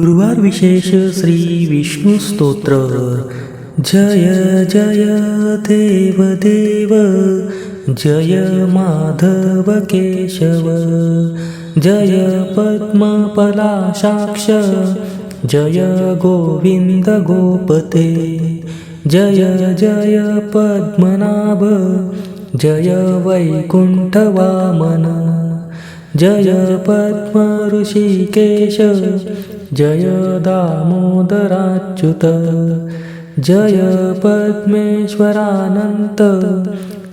गुरुवार विशेष श्री विष्णू स्तोत्र जय जय देव देव। जय माधव केशव जय पद्मपलाशाक्ष जय गोविन्द गोपते। जय जय पद्मनाभ। जय वैकुण्ठवामन। जय पद्मऋषिकेश जय दामोदराच्युत जय पद्मेश्वरानन्त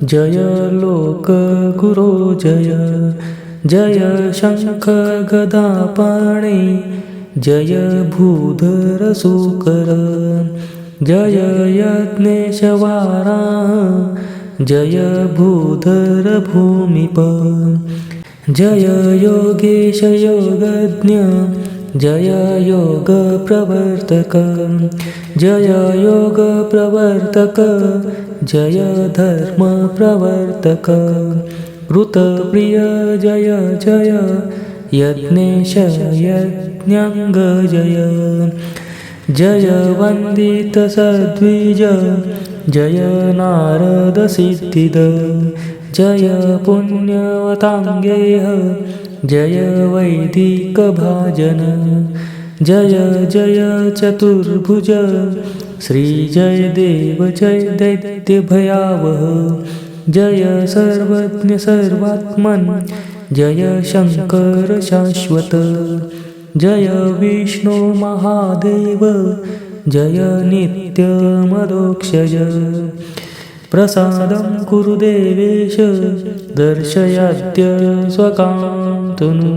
जय लोकगुरो जय जय शङ्खगदापाणि जय भूधरसूकर जय यज्ञेशवाराः जय भूधरभूमिप जय योगेश योगज्ञ जय योगप्रवर्तक जय योगप्रवर्तक जय धर्मप्रवर्तक ऋतप्रिय जय जय यज्ञेश यज्ञङ्ग जय जय वन्दितसद्विज जय नारदसिद्धिद जय पुण्यवताङ्गेह जय वैदिकभाजन जय जय चतुर्भुज श्रीजय देव जय दैत्यभयावह जय सर्वज्ञ सर्वात्मन जय शंकर शाश्वत जय विष्णु महादेव जय नित्यमदोक्षज प्रसादं कुरु देवेश दर्शयाद्य स्वकान्तनु